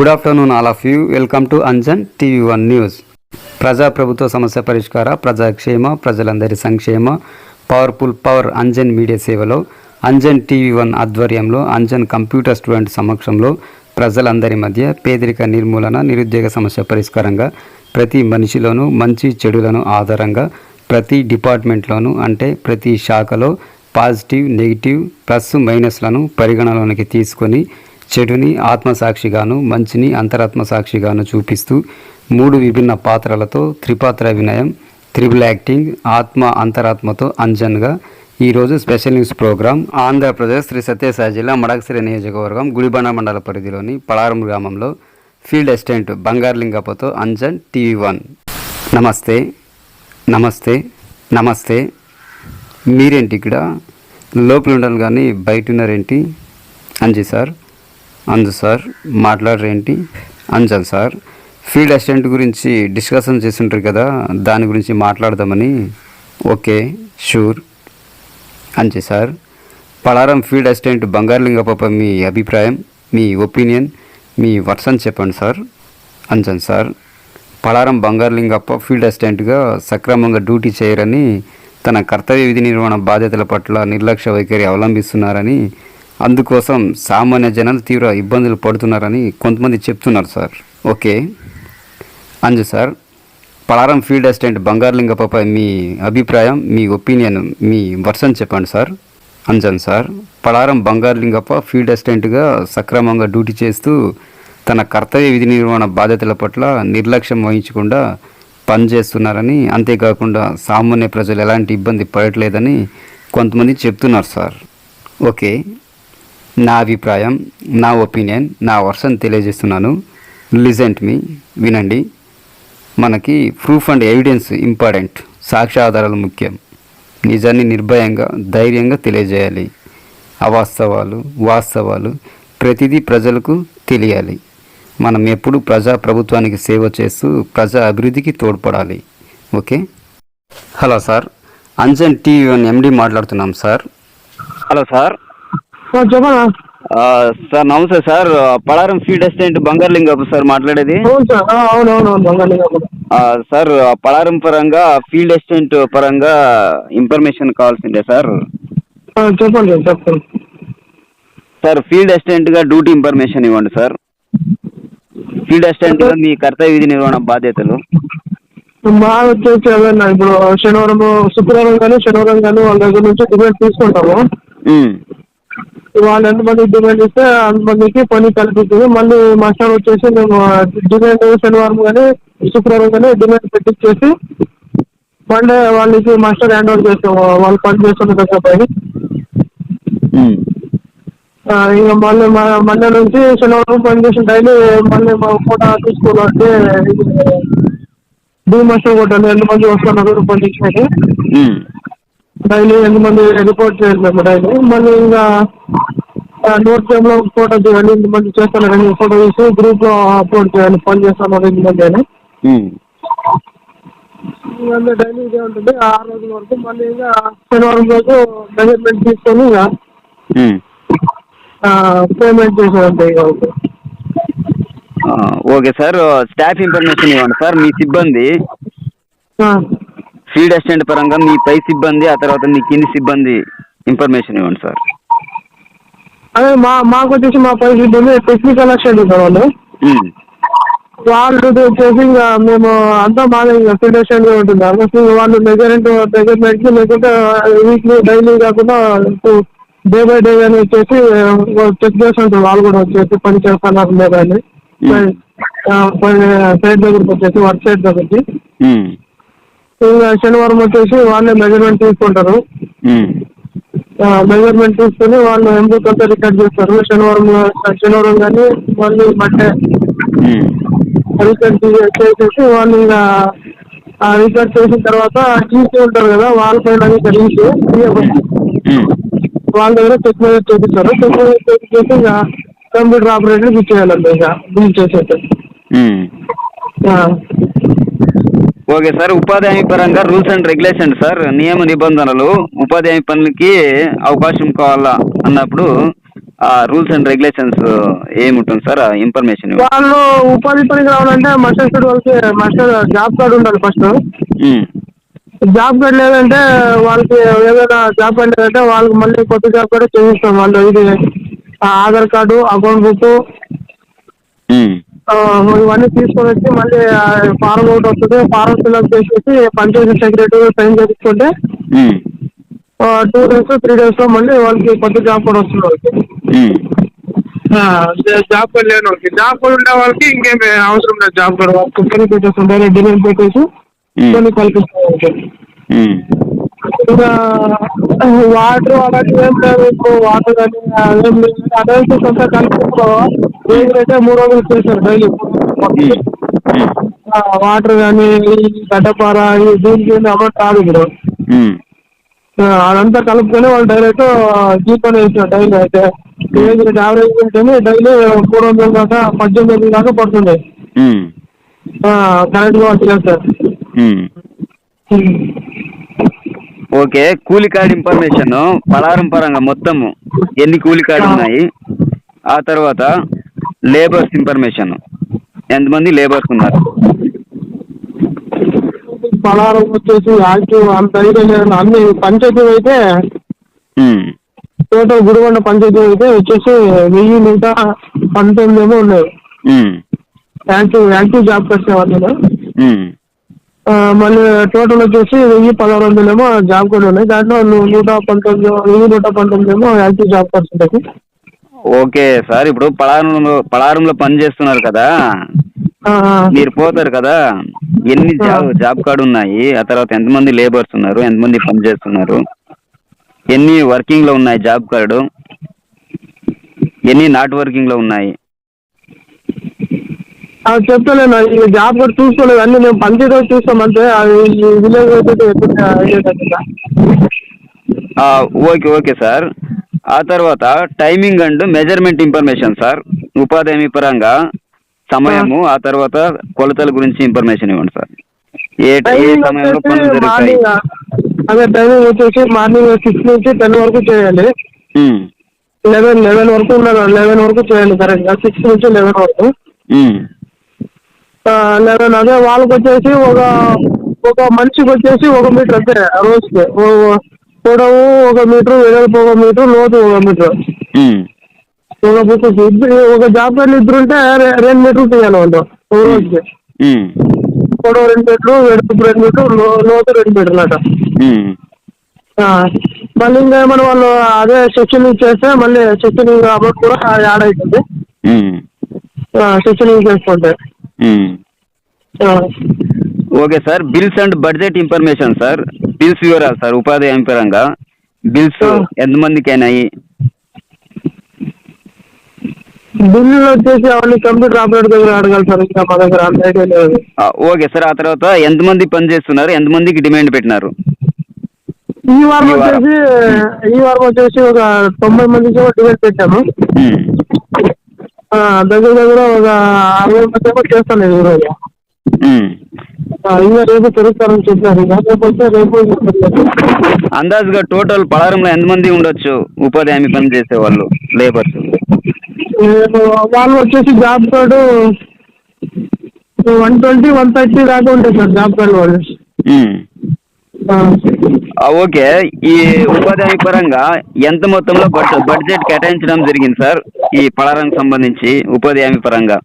Good afternoon all of you welcome to Anjan TV one news ప్రజా ప్రభుత్వ సమస్య పరిష్కార ప్రజాక్షేమ ప్రజలందరి సంక్షేమ పవర్ఫుల్ పవర్ అంజన్ మీడియా సేవలో అంజన్ టీవీ వన్ ఆధ్వర్యంలో అంజన్ కంప్యూటర్ స్టూడెంట్ సమక్షంలో ప్రజలందరి మధ్య పేదరిక నిర్మూలన నిరుద్యోగ సమస్య పరిష్కారంగా ప్రతి మనిషిలోనూ మంచి చెడులను ఆధారంగా ప్రతి డిపార్ట్మెంట్లోనూ అంటే ప్రతి శాఖలో పాజిటివ్ నెగిటివ్ ప్లస్ మైనస్లను పరిగణలోనికి తీసుకొని చెడుని ఆత్మసాక్షిగాను మంచిని అంతరాత్మ సాక్షిగాను చూపిస్తూ మూడు విభిన్న పాత్రలతో త్రిపాత్ర వినయం త్రిబుల్ యాక్టింగ్ ఆత్మ అంతరాత్మతో అంజన్గా ఈరోజు special news program Andhra Pradesh Shri Sathya Sai జిల్లా మడకసిరి నియోజకవర్గం గుడిబండ మండల పరిధిలోని పలారం గ్రామంలో ఫీల్డ్ అసిస్టెంట్ బంగారులింగప్పతో అంజన్ టీవీ వన్. నమస్తే నమస్తే నమస్తే. మీరేంటి ఇక్కడ? లోపల ఉండాలి కానీ బయట ఉన్నారేంటి? అంజీ సార్. అంజు సార్ మాట్లాడరేంటి? అంజన్ సార్ ఫీల్డ్ అసిస్టెంట్ గురించి డిస్కషన్ చేస్తుంటారు కదా దాని గురించి మాట్లాడదామని. Okay sure. Anji sir Palaram field assistant Bangarulingappa మీ అభిప్రాయం మీ ఒపీనియన్ మీ వర్షన్ చెప్పండి sir. Anjan sir Palaram Bangarulingappa field అసిస్టెంట్గా సక్రమంగా డ్యూటీ చేయరని తన కర్తవ్య విధి నిర్వహణ బాధ్యతల పట్ల నిర్లక్ష్య వైఖరి అవలంబిస్తున్నారని అందుకోసం సామాన్య జనాలు తీవ్ర ఇబ్బందులు పడుతున్నారని కొంతమంది చెప్తున్నారు sir. Okay. Anju sir. Palaram field assistant బంగారులింగప్పపై మీ అభిప్రాయం మీ ఒపీనియన్ మీ వర్షన్ చెప్పండి sir. Anjan sir. Palaram Bangarulingappa field అసిస్టెంట్గా సక్రమంగా డ్యూటీ చేస్తూ తన కర్తవ్య విధి నిర్వహణ బాధ్యతల పట్ల నిర్లక్ష్యం వహించకుండా పనిచేస్తున్నారని అంతేకాకుండా సామాన్య ప్రజలు ఎలాంటి ఇబ్బంది పడట్లేదని కొంతమంది చెప్తున్నారు సార్. ఓకే. నా అభిప్రాయం నా ఒపీనియన్ నా వర్షన్ తెలియజేస్తున్నాను. లిజెంట్ మీ వినండి. మనకి ప్రూఫ్ అండ్ ఎవిడెన్స్ ఇంపార్టెంట్ సాక్ష్యాధారాలు ముఖ్యం. నిజాన్ని నిర్భయంగా ధైర్యంగా తెలియజేయాలి. అవాస్తవాలు వాస్తవాలు ప్రతిదీ ప్రజలకు తెలియాలి. మనం ఎప్పుడు ప్రజా ప్రభుత్వానికి సేవ చేస్తూ ప్రజా అభివృద్ధికి తోడ్పడాలి. Okay? Hello sir. Anjan TV one MD మాట్లాడుతున్నాం సార్. Hello sir. చెప్పనా? సార్ నమస్తే sir. Palaram field assistant Bangarulingappa sir మాట్లాడేది. సార్. పలారం పరంగా ఫీల్డ్ అసిస్టెంట్ పరంగా ఇన్ఫర్మేషన్ కావాల్సిందే సార్. చెప్పండి సార్ చెప్పండి. సార్ ఫీల్డ్ అసిస్టెంట్గా డ్యూటీ ఇన్ఫర్మేషన్ ఇవ్వండి సార్. ఫీల్డ్ అసిస్టెంట్గా మీ కర్తవ్య విధి నిర్వహణ బాధ్యతలు. మా వచ్చేసి ఇప్పుడు శనివారం శుక్రవారం కానీ శనివారం కానీ వాళ్ళ దగ్గర నుంచి డిమాండ్ తీసుకుంటాము. వాళ్ళు ఎంతమంది డిమాండ్ ఇస్తే అంతమందికి పని కల్పిస్తుంది. మళ్ళీ మా సార్ వచ్చేసి మేము డిమాండ్ శనివారం కానీ శుక్రవారం కానీ డిమాండ్ పెట్టించేసి మండే వాళ్ళకి మాస్టర్ హ్యాండ్ ఓవర్ చేస్తాము వాళ్ళు పని చేస్తున్న దగ్గర పని ఇంకా మళ్ళీ మండే నుంచి శనివారం పని చేసిన డైలీ మళ్ళీ మా పూట తీసుకోవాలంటే డీ మాస్టర్ కొట్టాలి. ఎంతమంది వస్తున్నారు పని చేసినట్టు. డైలీ ఎంతమంది రిపోర్ట్ చేయాలి మేము డైలీ. మళ్ళీ ఇంకా నోట్ టైంలో ఫోటో చేయాలి ఎంతమంది చేస్తున్నారు ఫోటో తీసి గ్రూప్లో అప్లోడ్ చేయాలి పని చేస్తున్నారు ఎంతమంది అని. డైలీ ఇదే ఉంటుంది ఆ రోజుల వరకు. మళ్ళీ ఇంకా శనివారం రోజు మెజర్మెంట్ తీసుకొని ఇంకా. పేమెంట్ చేసేదంటే ఇక ఓకే సార్ స్టాఫ్ ఇన్ఫర్మేషన్ ఇవ్వండి సార్ మీ సిబ్బంది. ఫీల్డ్ అసిస్టెంట్ పరంగా మీ పై సిబ్బంది ఆ తర్వాత మీ కింది సిబ్బంది ఇన్ఫర్మేషన్ ఇవ్వండి సార్. అదే మా మాకు వచ్చేసి మా పరిస్థితి టెక్నికల్ అసిస్టెంట్ ఉంటారు వాళ్ళు. వాళ్ళు వచ్చేసి ఇంకా మేము అంతా మాదే ఇంకా ఫీల్డ్ అసిస్టెంట్ ఉంటుంది. ఆల్మోస్ట్ వాళ్ళు మెజర్మెంట్ మెజర్మెంట్ లేకుంటే వీక్లీ డైలీ కాకుండా డే బై డే అని వచ్చేసి చెక్ చేస్తుంటారు. వాళ్ళు కూడా వచ్చేసి పని చేస్తున్నారు. లేదా అని సైడ్ దగ్గరికి వచ్చేసి వర్క్ సైడ్ దగ్గరికి. ఇంకా శనివారం వచ్చేసి వాళ్ళే మెజర్మెంట్ తీసుకుంటారు. మెజర్మెంట్ తీసుకొని వాళ్ళు ఎందుకు అంతా రికార్డ్ చేస్తారు? శనివారం శనివారం కానీ మళ్ళీ మండే రికార్డ్ చేసేసి వాళ్ళు ఇంకా రికార్డ్ చేసిన తర్వాత టీసీ ఉంటారు కదా వాళ్ళ పైన ఉమ్. వాళ్ళ దగ్గర చెక్ మీద చేపిస్తారు. చెక్ మీద చేపించేసి ఇంకా కంప్యూటర్ ఆపరేటర్ ఇచ్చేయాలండి ఇక బిల్. ఆ. ఓకే సార్ ఉపాధి హామీ పరంగా రూల్స్ అండ్ రెగ్యులేషన్ సార్ నియమ నిబంధనలు. ఉపాధి హామీ పనులకి అవకాశం కావాలా అన్నప్పుడు రూల్స్ అండ్ రెగ్యులేషన్స్ ఏముంటుంది సార్ ఇన్ఫర్మేషన్? వాళ్ళు ఉపాధి పనికి రావాలంటే మస్టర్ వాళ్ళకి మస్టర్ జాబ్ కార్డు ఉండాలి ఫస్ట్. జాబ్ కార్డు లేదంటే వాళ్ళకి ఏదైనా జాబ్ కార్డు లేదంటే వాళ్ళకి మళ్ళీ కొత్త జాబ్ కార్డు చేయిస్తాం వాళ్ళు. ఇది ఆ, ఆధార్ కార్డు అకౌంట్ బుక్ ఇవన్నీ తీసుకొని వచ్చి మళ్ళీ ఫారం ఒకటి వస్తుంది. ఫారం ఫిల్అప్ చేసేసి పంచాయతీ సెక్రటరీ సైన్ చేయించుకుంటే టూ డేస్ త్రీ డేస్లో మళ్ళీ వాళ్ళకి కొత్త జాబ్ కూడా వస్తుంది వాళ్ళకి. జాబ్ కార్డు లేని వాళ్ళకి. జాబ్ కార్డు ఉండే వాళ్ళకి ఇంకేం అవసరం లేదు. జాబ్ కార్డు వాళ్ళకి పని పెట్టేస్తాం డైరెక్ట్ డిమాండ్ పెట్టేసి కొన్ని కల్పిస్తాం వాటర్ అలాంటివి ఏం ఇప్పుడు వాటర్ కానీ అదేం లేదు. కొంత కల్పిస్తూ అయితే మూడు వందలు చేశారు డైలీ. వాటర్ కానీ గడ్డపార దీనికి అమౌంట్ రాదు ఇప్పుడు. అదంతా కలుపుకొని వాళ్ళు డైరెక్ట్ జీపే వేసారు డైలీ అయితే. ఏజ్ యావరేజ్ ఉంటేనే డైలీ మూడు వందల దాకా పద్దెనిమిది వందల దాకా పడుతుంది కరెక్ట్గా వాళ్ళు చేస్తారు. ఓకే కూలి కార్డ్ ఇన్ఫర్మేషన్ పలారం పరంగా మొత్తము ఎన్ని కూలి కార్డు ఉన్నాయి? ఆ తర్వాత లేబర్స్ ఇన్ఫర్మేషన్ ఎంతమంది లేబర్స్ ఉన్నారు? పలారం వచ్చేసి యాక్టివ్ అంత అన్ని పంచాయతీ అయితే టోటల్ గుడికొండ పంచాయతీ అయితే వచ్చేసి వెయ్యి నూట పంతొమ్మిది ఏమో ఉన్నాయి యాక్టివ్ యాక్టివ్ జాబ్ కట్టే వాళ్ళు మళ్ళీ టోటల్ వచ్చేసి వెయ్యి పదహారు వందలేమో జాబ్ కూడా ఉన్నాయి. దాంట్లో నూట పంతొమ్మిది వెయ్యి నూట పంతొమ్మిది ఏమో యాక్టివ్ జాబ్ కార్డ్స్ ఉంటాయి ఓకే సార్ ఇప్పుడు పలారంలో పలారంలో పని చేస్తున్నారు కదా. మీరు పోతారు కదా? ఎన్ని జాబ్ జాబ్ కార్డు ఉన్నాయి? ఆ తర్వాత ఎంతమంది లేబర్స్ ఉన్నారు? ఎంతమంది పని చేస్తున్నారు? ఎన్ని వర్కింగ్లో ఉన్నాయి జాబ్ కార్డు? ఎన్ని నాట్ వర్కింగ్లో ఉన్నాయి? చెప్తాలేను ఈ జాబ్ కూడా చూసుకోలేదు. అన్ని మేము పంచాయతీ వచ్చి చూస్తాం అంతే అది విలేజ్ అయితే ఓకే ఓకే సార్. ఆ తర్వాత timing and measurement information sir. ఉపాధి హామీ పరంగా సమయము ఆ. తర్వాత కొలతల గురించి ఇన్ఫర్మేషన్ ఇవ్వండి సార్. ఏ సమయంలో పనులు జరుగుతాయి? అదే టైమింగ్ వచ్చేసి మార్నింగ్ సిక్స్ నుంచి టెన్ వరకు చేయాలి లెవెన్ లెవెన్ వరకు ఉండాలి. లెవెన్ వరకు చేయాలి కరెక్ట్గా సిక్స్ నుంచి లెవెన్ వరకు. అదే వాళ్ళకి వచ్చేసి ఒక ఒక మనిషికి వచ్చేసి ఒక మీటర్ అంతే రోజుకి. పొడవు ఒక మీటర్ వెడల్పు ఒక మీటర్ లోతు ఒక మీటర్. ఒక బుక్ ఇద్దరు ఒక జాబ్ ఇద్దరు ఉంటే రెండు మీటర్లు తీయాలి వాళ్ళు ఒక రోజుకి. పొడవు రెండు మీటర్లు వెడల్పు రెండు మీటర్లు లోతు రెండు మీటర్లు అట మళ్ళీ ఇంకా ఏమైనా వాళ్ళు అదే సెక్షన్ చేస్తే మళ్ళీ సెక్షన్ అమౌంట్ కూడా యాడ్ అవుతుంది. ఉమ్, సెక్షన్ చేసుకుంటే. Okay sir bills and budget information sir bills వివరాలు సార్ ఉపాధి హామీ పరంగా బిల్స్. ఎంతమందికి అయినాయి బిల్లులు వచ్చేసి అవన్నీ కంప్యూటర్ ఆపరేటర్ దగ్గర అడగాలి సార్ ఇంకా మా దగ్గర అంత లేదు. ఓకే సార్ ఆ తర్వాత ఎంతమంది పని చేస్తున్నారు? ఎంతమందికి డిమాండ్ పెట్టినారు? ఈ వారం. వచ్చేసి ఈ వారం వచ్చేసి ఒక తొంభై మందికి డివైడ్ పెట్టాము. ఆ, దగ్గర దగ్గర ఒక అరవై మంది ఏమో చేస్తాను ఈ రోజు. ఉమ్. ఆ, ఇంకా రేపు తిరుగుతారని చెప్పారు. రేపు వస్తే రేపు అందాజుగా టోటల్ పలారంలో ఎంతమంది ఉండొచ్చు? ఉపాధి హామీ పని చేసే వాళ్ళు లేబర్స్ వాళ్ళు వచ్చేసి job card one twenty one thirty దాకా ఉంటుంది సార్ జాబ్ కార్డు వాళ్ళు. ఓకే. ఈ ఉపాధి హామీ పరంగా ఎంత మొత్తంలో బడ్జెట్ కేటాయించడం జరిగింది సార్? ఈ పలారానికి సంబంధించి ఉపాధి హామీ పరంగా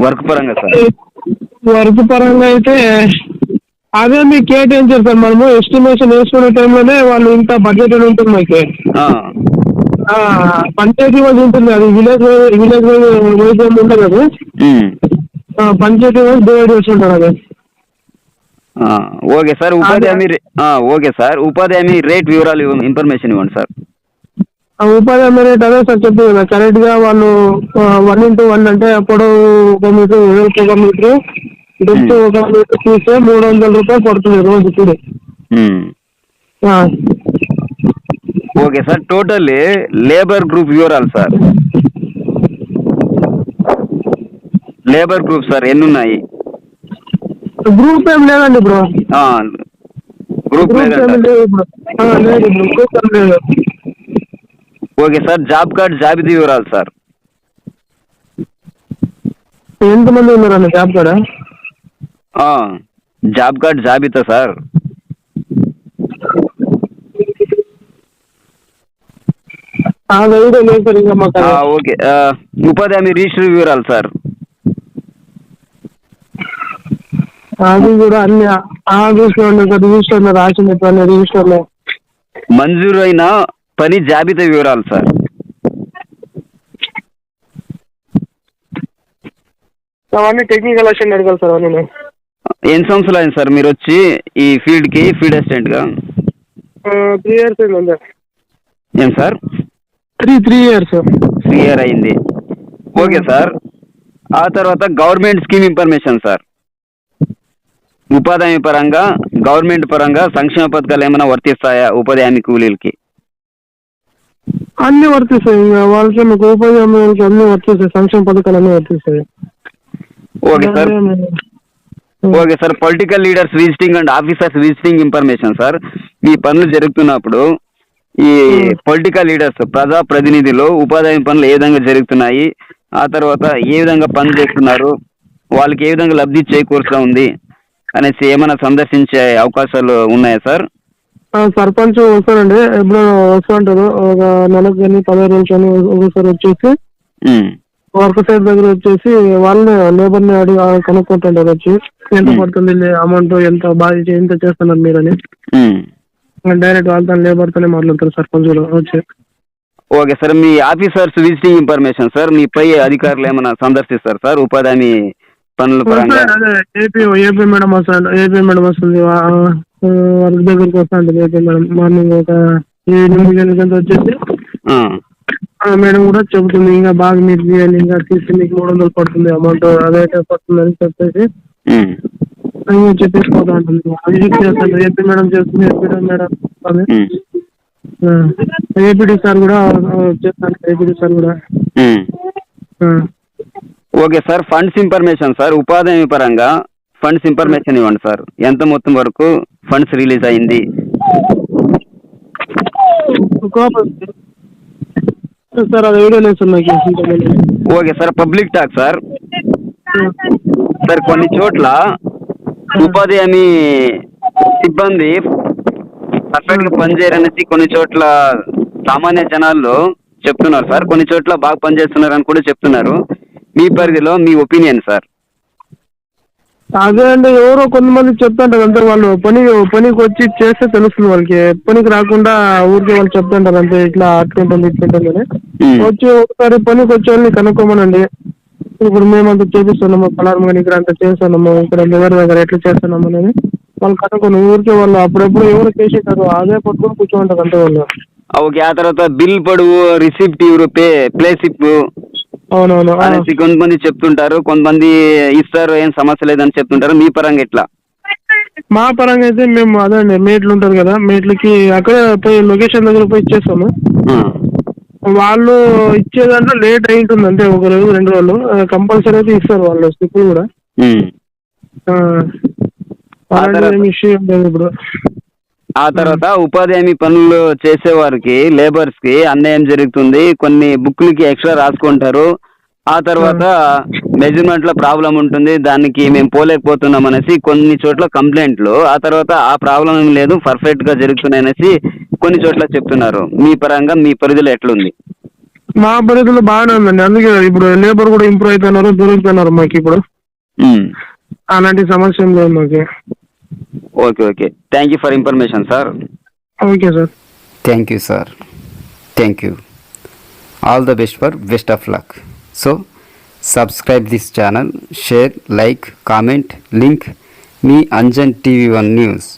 వర్క్ పరంగా సార్. వర్క్ పరంగా అయితే అదే మీకు కేటాయించారు సార్ మనము ఎస్టిమేషన్ వేసుకునే టైంలోనే వాళ్ళు ఇంత బడ్జెట్ అని ఉంటుంది మాకు. పంచాయతీ వైజ్ ఉంటుంది అది విలేజ్ విలేజ్ వైజ్ ఉండదు అది పంచాయతీ వైజ్ డివైడ్ చేసి ఉంటారు అది ఓకే సార్ ఉపాధి. హామీ ఓకే సార్ ఉపాధి హామీ రేట్ వివరాలు ఇవ్వ- ఇన్ఫర్మేషన్ ఇవ్వండి సార్. ఉపాధి హామీ రేట్ అదే సార్ చెప్పింది కదా. కరెక్ట్గా వాళ్ళు వన్ ఇంటూ వన్ అంటే పొడవు ఒక మీటర్ వెడల్పు ఒక మీటర్ డెప్త్ ఒక మీటర్ తీస్తే మూడు వందల రూపాయలు పడుతుంది రోజు కూడి. ఆ, okay sir total labour group వివరాలు సార్ లేబర్ గ్రూప్ సార్ ఎన్ని ఉన్నాయి గ్రూప్ ఏం లేదండి బ్రో గ్రూప్ ఇప్పుడు లేదు ఇప్పుడు గ్రూప్ ఏం లేదు. ఓకే సార్ జాబ్ కార్డ్ జాబితా వివరాలు సార్. ఎంతమంది ఉన్నారండి జాబ్ ఆ, జాబ్ కార్డ్ జాబితా సార్. ఓకే ఉపాధి హామీ రిజిస్టర్ వివరాలు సార్. అది కూడా అన్ని ఆ రిజిస్టర్ రిజిస్టర్ పని రిజిస్టర్ మంజూరు అయిన పని జాబితా వివరాలు సార్. అవన్నీ టెక్నికల్ అసిస్టెంట్ అడగాలి సార్ అవన్నీ ఎన్ని సంవత్సరాలు అయింది సార్? మీరు వచ్చి ఈ ఫీల్డ్కి ఫీల్డ్ అసిస్టెంట్గా? త్రీ ఇయర్స్ అయింది ఏం sir? Three three years three year అయింది. Okay sir. ఆ తర్వాత గవర్నమెంట్ స్కీమ్ ఇన్ఫర్మేషన్ సార్. ఉపాధి హామీ పరంగా గవర్నమెంట్ పరంగా సంక్షేమ పథకాలు ఏమైనా వర్తిస్తాయా ఉపాధి హామీ కూలీలకి? అన్ని వర్తిస్తాయి. ఇంకా వాళ్ళకి మీకు ఉపాధి హామీ వాళ్ళకి అన్ని వర్తిస్తాయి. సంక్షేమ పథకాలు అన్ని వర్తిస్తాయి. Okay sir. Okay sir. Political leaders visiting and officers visiting information sir. ఈ పనులు జరుగుతున్నప్పుడు ఈ పొలిటికల్ లీడర్స్ ప్రజా ప్రతినిధులు ఉపాధి పనులు ఏ విధంగా జరుగుతున్నాయి ఆ తర్వాత ఏ విధంగా పని చేస్తున్నారు వాళ్ళకి ఏ విధంగా లబ్ధి చేకూరుతూ ఉంది అనేసి ఏమైనా సందర్శించే అవకాశాలు ఉన్నాయా సార్? సర్పంచ్ వస్తారండి ఎప్పుడు వస్తూ ఉంటారు ఒక నెలకు కానీ పదిహేను రోజులు కానీ ఒకసారి వచ్చేసి వర్క్ సైట్ దగ్గర వచ్చేసి వాళ్ళని లేబర్ని అడిగి కనుక్కుంటుంటారు వచ్చి. ఎంత పడుతుంది అమౌంట్ ఎంత బాగా ఎంత చేస్తున్నారు మీరని. ఉమ్. డైరెక్ట్ వాళ్ళతో లేబర్ తోనే మాట్లాడతారు సర్పంచ్ వచ్చి. ఓకే సార్ మీ ఆఫీసర్స్ విజిటింగ్ ఇన్ఫర్మేషన్ సార్ మీ పై అధికారులు ఏమైనా సందర్శిస్తారు సార్ ఉపాధి పనుల పరంగా? ఏపీ ఏపీ మేడం వస్తుంది ఏపీ మేడం వస్తుంది వర్క్ దగ్గరికి వస్తా ఉంటుంది ఏపీ మేడం మార్నింగ్ ఒక ఎనిమిది గంటల గంట వచ్చేసి మేడం కూడా చెబుతుంది ఇంకా బాగా మీరు చేయాలి ఇంకా తీసి మీకు మూడు వందలు పడుతుంది అమౌంట్ అదే పడుతుంది అని చెప్పేసి ఉమ్, ఇంకా చెప్పేసి పోతా ఉంటుంది విజిట్ చేస్తాను ఏపీ మేడం చేస్తుంది ఏపీ మేడం ఏపీడీ సార్ కూడా చేస్తాను ఏపీడీ సార్ కూడా. Okay sir funds information sir ఉపాధి పరంగా ఫండ్స్ ఇన్ఫర్మేషన్ ఇవ్వండి సార్. ఎంత మొత్తం వరకు ఫండ్స్ రిలీజ్ అయింది. సార్ అది వీడియో లేదు సార్ నాకు ఇంతకుముందు. Okay sir public talk sir. Sir కొన్ని చోట్ల ఉపాధి హామీ సిబ్బంది పర్ఫెక్ట్గా పనిచేయరనేసి కొన్ని చోట్ల సామాన్య జనాల్లో చెప్తున్నారు సార్. కొన్ని చోట్ల బాగా పనిచేస్తున్నారు అని కూడా చెప్తున్నారు. మీ పరిధిలో మీ ఒపీనియన్ సార్. అదే అంటే ఎవరో కొంతమంది చెప్తుంటారు అంతే వాళ్ళు. పని పనికి వచ్చి చేస్తే తెలుస్తుంది వాళ్ళకి. పనికి రాకుండా ఊరికే వాళ్ళు చెప్తుంటారు అంతే ఇట్లా అట్లుంటుంది ఇట్లుంటుంది అని. వచ్చి ఒకసారి పనికి వచ్చే వాళ్ళని కనుక్కోమనండి. ఇప్పుడు మేమంతా చేపిస్తున్నాము పలారం కానీ ఇక్కడ అంతా చేస్తున్నాము ఇక్కడ దగ్గర దగ్గర ఎట్లా చేస్తున్నాము అనేది వాళ్ళు కనుక్కొని ఊరికే వాళ్ళు అప్పుడెప్పుడు ఎవరు చేసేటారు అదే పట్టుకొని కూర్చోంటారు అంతే వాళ్ళు. ఓకే ఆ తర్వాత బిల్ పొడువు రిసిప్ట్ ఇవ్వరు పే ప్లే స్లిప్ అవునవును. అనేసి కొంతమంది చెప్తుంటారు కొంతమంది ఇస్తారు ఏం సమస్య లేదని చెప్తుంటారు. మీ పరంగా ఎట్లా? మా పరంగా అయితే మేము అదే అండి మేట్లు ఉంటారు కదా మేట్లకి అక్కడే పోయి లొకేషన్ దగ్గర పోయి ఇచ్చేస్తాము. వాళ్ళు ఇచ్చేదాంట్లో లేట్ అయి ఉంటుంది అంతే ఒక రోజు రెండు రోజులు. కంపల్సరీ అయితే ఇస్తారు వాళ్ళు స్లిప్పులు కూడా. ఇష్యూ లేదు ఇప్పుడు. ఆ తర్వాత ఉపాధి హామీ పనులు చేసేవారికి లేబర్స్కి అన్యాయం జరుగుతుంది. కొన్ని బుక్లకి ఎక్స్ట్రా రాసుకుంటారు. ఆ తర్వాత మెజర్మెంట్లో ప్రాబ్లం ఉంటుంది. దానికి మేము పోలేకపోతున్నాం అనేసి కొన్ని చోట్ల కంప్లైంట్లు. ఆ తర్వాత ఆ ప్రాబ్లం ఏం లేదు పర్ఫెక్ట్గా జరుగుతున్నాయి అనేసి కొన్ని చోట్ల చెప్తున్నారు. మీ పరంగా మీ పరిధిలో ఎట్లుంది? మా పరిధిలో బాగానే ఉందండి. అందుకే ఇప్పుడు లేబర్ కూడా ఇంప్రూవ్ అవుతున్నారు దొరుకుతున్నారు మాకు ఇప్పుడు. అలాంటి సమస్య లేదు మాకు. Okay okay. Thank you for information sir okay sir thank you sir thank you all the best for best of luck so subscribe this channel share like comment link me Anjan TV one news